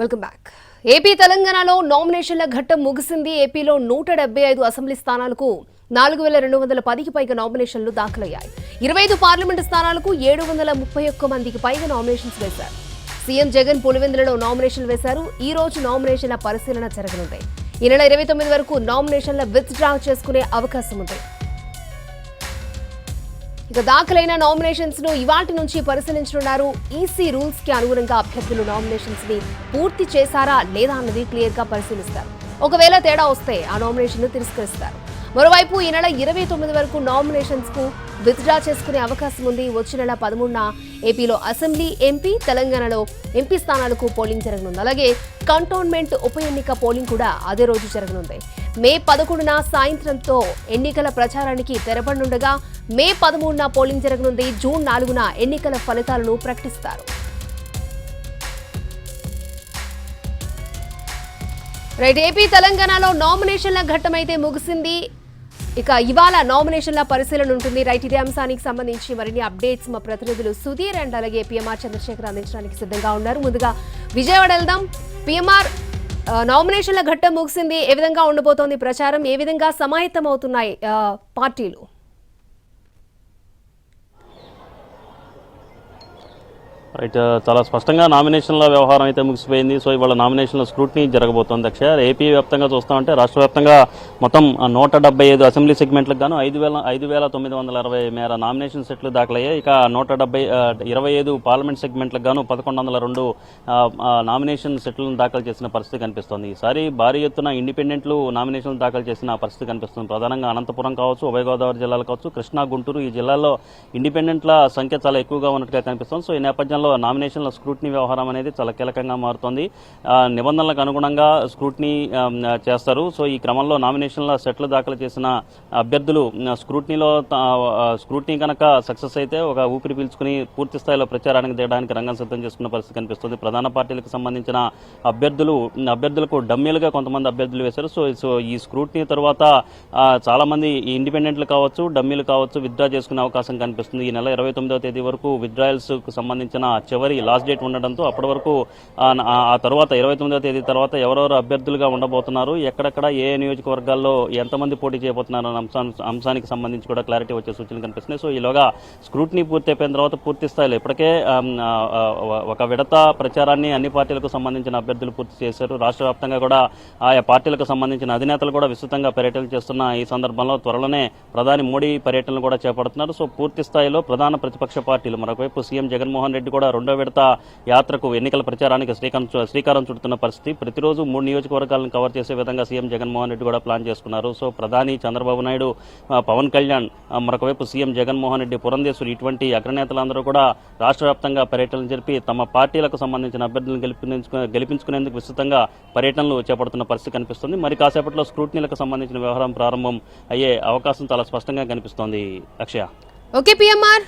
Welcome back. AP తెలంగాణలో నామినేషన్ల ఘట్టం ముగిసింది. ఏపీలో నూట డెబ్బై ఐదు అసెంబ్లీ స్థానాలకు నాలుగు వేల రెండు వందల పదికి పైగా నామినేషన్లు దాఖలయ్యాయి. ఇరవై ఐదు పార్లమెంటు స్థానాలకు ఏడు వందల ముప్పై ఒక్క మందికి పైగా నామినేషన్స్ వేశారు. సీఎం జగన్ పులివెందులలో నామినేషన్ వేశారు. ఈ రోజు నామినేషన్ల పరిశీలన జరగనుంది. ఈ నెల ఇరవై తొమ్మిది వరకు నామినేషన్ల విత్ డ్రా చేసుకునే అవకాశం ఉంది ఇక దాఖలైన నామినేషన్స్ను ఇవాటి నుంచి పరిశీలించనున్నారు. ఈసీ రూల్స్కి అనుగుణంగా అభ్యర్థులు నామినేషన్స్ని పూర్తి చేశారా లేదా అన్నది క్లియర్గా పరిశీలిస్తారు. ఒకవేళ తేడా వస్తే ఆ నామినేషన్ను తిరస్కరిస్తారు. మరోవైపు ఈ నెల ఇరవై తొమ్మిది వరకు నామినేషన్స్కు విత్డ్రా చేసుకునే అవకాశం ఉంది. వచ్చే నెల పదమూడున ఏపీలో అసెంబ్లీ ఎంపీ తెలంగాణలో ఎంపీ స్థానాలకు పోలింగ్ జరగనుంది. అలాగే కంటోన్మెంట్ ఉప ఎన్నిక పోలింగ్ కూడా అదే రోజు జరగనుంది. మే పదకొండున సాయంత్రంతో ఎన్నికల ప్రచారానికి తెరపడనుండగా మే పదమూడున పోలింగ్ జరగనుంది. జూన్ నాలుగున ఎన్నికల ఫలితాలను ప్రకటిస్తారు. రైట్ ఏపీ తెలంగాణలో నామినేషన్ల ఘట్టమైతే ముగిసింది. ఇక ఇవాళ నామినేషన్ల పరిశీలన ఉంటుంది. రైట్ ఇదే అంశానికి సంబంధించి మరిన్ని అప్డేట్స్ మా ప్రతినిధులు సుధీర్ అండ్ అలాగే పిఎంఆర్ చంద్రశేఖర్ అందించడానికి సిద్ధంగా ఉన్నారు. ముందుగా విజయవాడ వెళ్దాం. పిఎంఆర్ నామినేషన్ల ఘట్టం ముగిసింది. ఏ విధంగా ఉండబోతోంది ప్రచారం? ఏ విధంగా సమాయత్తం అవుతున్నాయి పార్టీలు? రైట్ చాలా స్పష్టంగా నామినేషన్ల వ్యవహారం అయితే ముగిసిపోయింది. సో ఇవాళ నామినేషన్ల స్క్రూటినీ జరగబోతోంది అక్షయ. ఏపీ వ్యాప్తంగా చూస్తామంటే రాష్ట్ర వ్యాప్తంగా మొత్తం నూట డెబ్బై ఐదు అసెంబ్లీ సెగ్మెంట్లకు గాను ఐదు వేల ఐదు వేల తొమ్మిది వందల అరవై మేర నామినేషన్ సెట్లు దాఖలయ్యాయి. ఇక నూట డెబ్బై ఇరవై ఐదు పార్లమెంట్ సెగ్మెంట్లకు గాను పదకొండు వందల రెండు నామినేషన్ సెట్లను దాఖలు చేసిన పరిస్థితి కనిపిస్తోంది. ఈసారి భారీ ఎత్తున ఇండిపెండెంట్లు నామినేషన్లు దాఖలు చేసిన పరిస్థితి కనిపిస్తుంది. ప్రధానంగా అనంతపురం కావచ్చు ఉభయ గోదావరి జిల్లాలు కావచ్చు కృష్ణా గుంటూరు ఈ జిల్లాల్లో ఇండిపెండెంట్ల సంఖ్య చాలా ఎక్కువగా ఉన్నట్టుగా కనిపిస్తుంది. సో ఈ నేపథ్యంలో నామినేషన్ల స్క్రూట్నీ వ్యవహారం అనేది చాలా కీలకంగా మారుతోంది. నిబంధనలకు అనుగుణంగా స్క్రూట్నీ చేస్తారు. సో ఈ క్రమంలో నామినేషన్ల సెట్లు దాఖలు చేసిన అభ్యర్థులు ఆ, స్క్రూట్నీలో స్క్రూట్నీ కనుక సక్సెస్ అయితే ఒక ఊపిరి పీల్చుకుని పూర్తి స్థాయిలో ప్రచారానికి దిగడానికి రంగం సిద్ధం చేసుకున్న పరిస్థితి కనిపిస్తుంది. ప్రధాన పార్టీలకు సంబంధించిన అభ్యర్థులు అభ్యర్థులకు డమ్మీలుగా కొంతమంది అభ్యర్థులు వేశారు. సో సో ఈ స్క్రూట్నీ తర్వాత చాలామంది చాలా మంది ఇండిపెండెంట్లు కావచ్చు డమ్మీలు కావచ్చు విత్డ్రా చేసుకునే అవకాశం కనిపిస్తుంది. ఈ నెల ఇరవై తొమ్మిదవ తేదీ వరకు విత్డ్రాయల్స్కు సంబంధించిన చివరి లాస్ట్ డేట్ ఉండడంతో అప్పటి వరకు ఆ, తర్వాత ఇరవై తొమ్మిదవ తేదీ తర్వాత ఎవరెవరు అభ్యర్థులుగా ఉండబోతున్నారు ఎక్కడెక్కడ ఏ నియోజకవర్గాల్లో ఎంతమంది పోటీ చేయబోతున్నారు అనే అంశానికి సంబంధించి కూడా క్లారిటీ వచ్చే సూచనలు కనిపిస్తున్నాయి. సో ఈలోగా స్క్రూటినీ పూర్తి అయిపోయిన తర్వాత పూర్తి స్థాయిలో ఇప్పటికే ఒక విడత ప్రచారాన్ని అన్ని పార్టీలకు సంబంధించిన అభ్యర్థులు పూర్తి చేశారు. రాష్ట్ర వ్యాప్తంగా కూడా ఆయా పార్టీలకు సంబంధించిన అధినేతలు కూడా విస్తృతంగా పర్యటనలు చేస్తున్న ఈ సందర్భంలో త్వరలోనే ప్రధాని మోడీ పర్యటనలు కూడా చేపడుతున్నారు. సో పూర్తి స్థాయిలో ప్రధాన ప్రతిపక్ష పార్టీలు మరొకవైపు సీఎం జగన్మోహన్ రెడ్డి కూడా కూడా రెండో విడత యాత్రకు ఎన్నికల ప్రచారానికి శ్రీకారం శ్రీకారం చుడుతున్న పరిస్థితి. ప్రతిరోజు మూడు నియోజకవర్గాలను కవర్ చేసే విధంగా సీఎం జగన్మోహన్ రెడ్డి కూడా ప్లాన్ చేసుకున్నారు. సో ప్రధాని చంద్రబాబు నాయుడు పవన్ కళ్యాణ్ మరొకవైపు సీఎం జగన్మోహన్ రెడ్డి పురంధేశ్వరి ఇటువంటి అగ్రనేతలందరూ కూడా రాష్ట్ర వ్యాప్తంగా పర్యటనలు జరిపి తమ పార్టీలకు సంబంధించిన అభ్యర్థులను గెలిపించుకు గెలిపించుకునేందుకు విస్తృతంగా పర్యటనలు చేపడుతున్న పరిస్థితి కనిపిస్తుంది. మరి కాసేపట్లో స్క్రూట్నీలకు సంబంధించిన వ్యవహారం ప్రారంభం అయ్యే అవకాశం చాలా స్పష్టంగా కనిపిస్తోంది. అక్షయ. Okay PMR.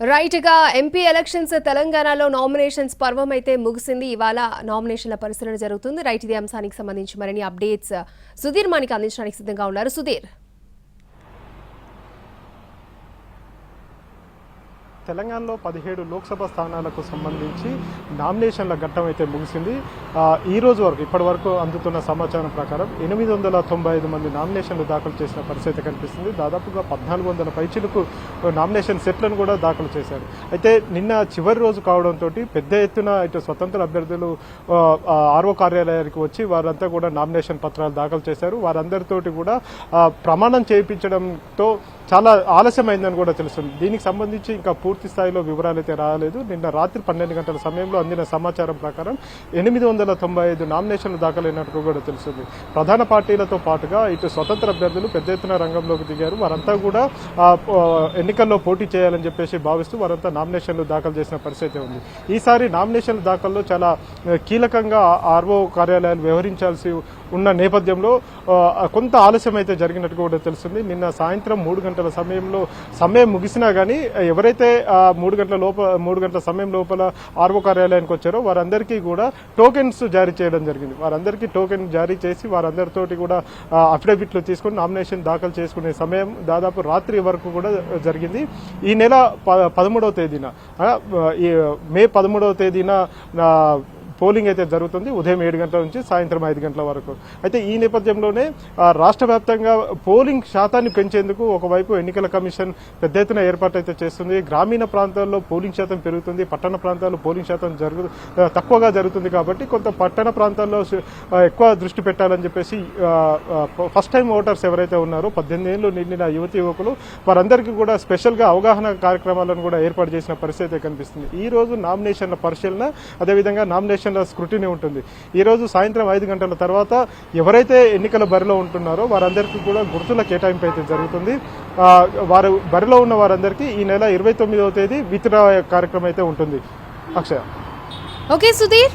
రైట్గా ఎంపీ ఎలక్షన్స్ తెలంగాణలో నామినేషన్స్ పర్వం అయితే ముగిసింది. ఇవాళ నామినేషన్ల పరిశీలన జరుగుతుంది. రైట్ ఇదే అంశానికి సంబంధించి మరిన్ని అప్డేట్స్ సుధీర్ మనకి అందించడానికి సిద్ధంగా ఉన్నారు. సుధీర్. తెలంగాణలో పదిహేడు లోక్సభ స్థానాలకు సంబంధించి నామినేషన్ల ఘట్టం అయితే ముగిసింది. ఈ రోజు వరకు ఇప్పటి వరకు అందుతున్న సమాచారం ప్రకారం ఎనిమిది వందల తొంభై ఐదు మంది నామినేషన్లు దాఖలు చేసిన పరిస్థితి కనిపిస్తుంది. దాదాపుగా పద్నాలుగు వందల పైచిలకు నామినేషన్ సెట్లను కూడా దాఖలు చేశారు. అయితే నిన్న చివరి రోజు కావడంతో పెద్ద ఎత్తున ఇటు స్వతంత్ర అభ్యర్థులు ఆర్ఓ కార్యాలయానికి వచ్చి వారంతా కూడా నామినేషన్ పత్రాలు దాఖలు చేశారు. వారందరితోటి కూడా ప్రమాణం చేయించడంతో చాలా ఆలస్యమైందని కూడా తెలుస్తుంది. దీనికి సంబంధించి ఇంకా పూర్తి స్థాయిలో వివరాలు అయితే రాలేదు. నిన్న రాత్రి పన్నెండు గంటల సమయంలో అందిన సమాచారం ప్రకారం ఎనిమిది వందల తొంభై ఐదు నామినేషన్లు దాఖలైనట్టు కూడా తెలుస్తుంది. ప్రధాన పార్టీలతో పాటుగా ఇటు స్వతంత్ర అభ్యర్థులు పెద్ద ఎత్తున రంగంలోకి దిగారు. వారంతా కూడా ఎన్నికల్లో పోటీ చేయాలని చెప్పేసి భావిస్తూ వారంతా నామినేషన్లు దాఖలు చేసిన పరిస్థితి ఉంది. ఈసారి నామినేషన్ల దాఖల్లో చాలా కీలకంగా ఆర్ఓ కార్యాలయాలు వ్యవహరించాల్సి ఉన్న నేపథ్యంలో కొంత ఆలస్యం అయితే జరిగినట్టు కూడా తెలుస్తుంది. నిన్న సాయంత్రం మూడు గంటల సమయంలో సమయం ముగిసినా కానీ ఎవరైతే ఆ మూడు గంటల లోపల మూడు గంటల సమయం లోపల ఆర్ఓ కార్యాలయానికి వచ్చారో వారందరికీ కూడా టోకెన్స్ జారీ చేయడం జరిగింది. వారందరికీ టోకెన్ జారీ చేసి వారందరితోటి కూడా అఫిడవిట్లు తీసుకొని నామినేషన్ దాఖలు చేసుకునే సమయం దాదాపు రాత్రి వరకు కూడా జరిగింది. ఈ నెల ప- పదమూడవ తేదీన ఈ మే పదమూడవ తేదీన పోలింగ్ అయితే జరుగుతుంది. ఉదయం ఏడు గంటల నుంచి సాయంత్రం ఐదు గంటల వరకు. అయితే ఈ నేపథ్యంలోనే రాష్ట్ర వ్యాప్తంగా పోలింగ్ శాతాన్ని పెంచేందుకు ఒకవైపు ఎన్నికల కమిషన్ పెద్ద ఎత్తున ఏర్పాటు అయితే చేస్తుంది. గ్రామీణ ప్రాంతాల్లో పోలింగ్ శాతం పెరుగుతుంది. పట్టణ ప్రాంతాల్లో పోలింగ్ శాతం జరుగు తక్కువగా జరుగుతుంది కాబట్టి కొంత పట్టణ ప్రాంతాల్లో ఎక్కువ దృష్టి పెట్టాలని చెప్పేసి ఫస్ట్ టైం ఓటర్స్ ఎవరైతే ఉన్నారో పద్దెనిమిది ఏళ్ళు నిండిన యువతి యువకులు వారందరికీ కూడా స్పెషల్గా అవగాహన కార్యక్రమాలను కూడా ఏర్పాటు చేసిన పరిస్థితి కనిపిస్తుంది. ఈ రోజు నామినేషన్ల పరిశీలన అదేవిధంగా నామినేషన్ల స్క్రూటినీ ఉంటుంది. ఈరోజు సాయంత్రం ఐదు గంటల తర్వాత ఎవరైతే ఎన్నికల బరిలో ఉంటున్నారో వారందరికీ కూడా గుర్తుల కేటాయింపు అయితే జరుగుతుంది. వారు బరిలో ఉన్న వారందరికీ ఈ నెల ఇరవై తొమ్మిదవ తేదీ విత్డ్రా కార్యక్రమం అయితే ఉంటుంది. అక్షయ. ఓకే సుధీర్.